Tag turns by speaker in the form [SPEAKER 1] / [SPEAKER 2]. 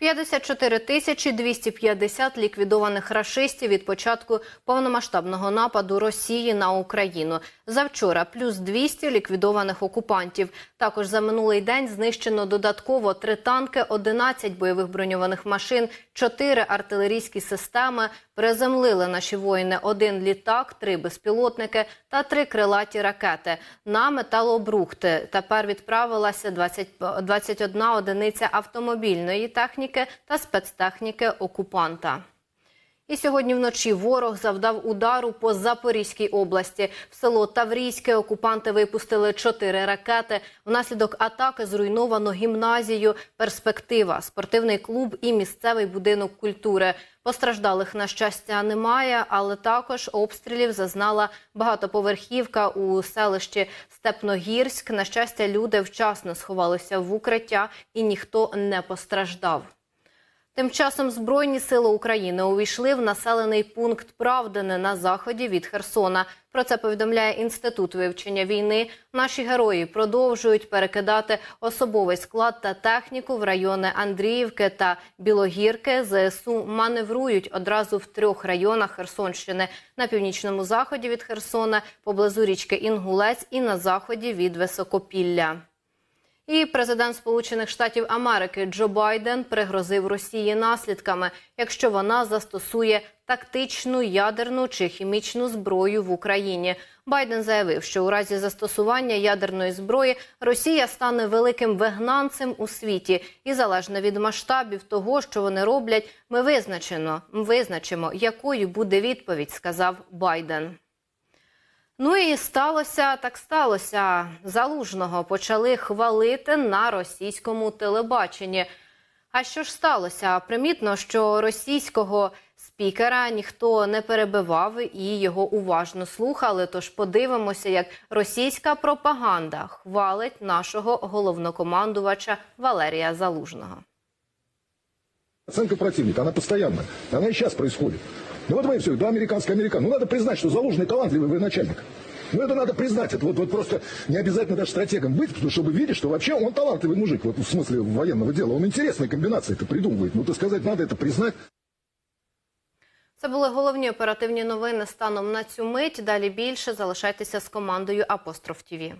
[SPEAKER 1] 54 тисячі 250 ліквідованих рашистів від початку повномасштабного нападу Росії на Україну. Завчора плюс 200 ліквідованих окупантів. Також за минулий день знищено додатково три танки, 11 бойових броньованих машин, 4 артилерійські системи. Приземлили наші воїни один літак, три безпілотники та три крилаті ракети. На металобрухти тепер відправилася 20, 21 одиниця автомобільної техніки та спецтехніки окупанта. І сьогодні вночі ворог завдав удару по Запорізькій області. В село Таврійське окупанти випустили чотири ракети. Внаслідок атаки зруйновано гімназію, перспектива, спортивний клуб і місцевий будинок культури. Постраждалих на щастя немає, але також обстрілів зазнала багатоповерхівка у селищі Степногірськ. На щастя, люди вчасно сховалися в укриття і ніхто не постраждав. Тим часом Збройні сили України увійшли в населений пункт Правдине на заході від Херсона. Про це повідомляє інститут вивчення війни. Наші герої продовжують перекидати особовий склад та техніку в райони Андріївки та Білогірки. ЗСУ маневрують одразу в трьох районах Херсонщини на північному заході від Херсона, поблизу річки Інгулець і на заході від Високопілля. І президент Сполучених Штатів Америки Джо Байден пригрозив Росії наслідками, якщо вона застосує тактичну ядерну чи хімічну зброю в Україні. Байден заявив, що у разі застосування ядерної зброї Росія стане великим вигнанцем у світі, і залежно від масштабів того, що вони роблять, ми визначено визначимо, якою буде відповідь, сказав Байден. Ну і сталося так сталося. Залужного почали хвалити на російському телебаченні. А що ж сталося? Примітно, що російського спікера ніхто не перебивав і його уважно слухали. Тож подивимося, як російська пропаганда хвалить нашого головнокомандувача Валерія Залужного.
[SPEAKER 2] Оценка противника, она постоянная. Она и сейчас происходит. Ну вот вы все, да, американский американ. Ну надо признать, что Залужный талантливый военачальник. Ну это надо признать. Это вот, вот просто не обязательно даже стратегом быть, потому чтобы видеть, что вообще он талантливый мужик, вот в смысле военного дела. Он интересные комбинации это придумывает. Ну, то сказать, надо это признать.
[SPEAKER 1] Це були головні оперативні новини станом на цю мить. Далі більше залишайтеся з командою Апостроф ТІВІ.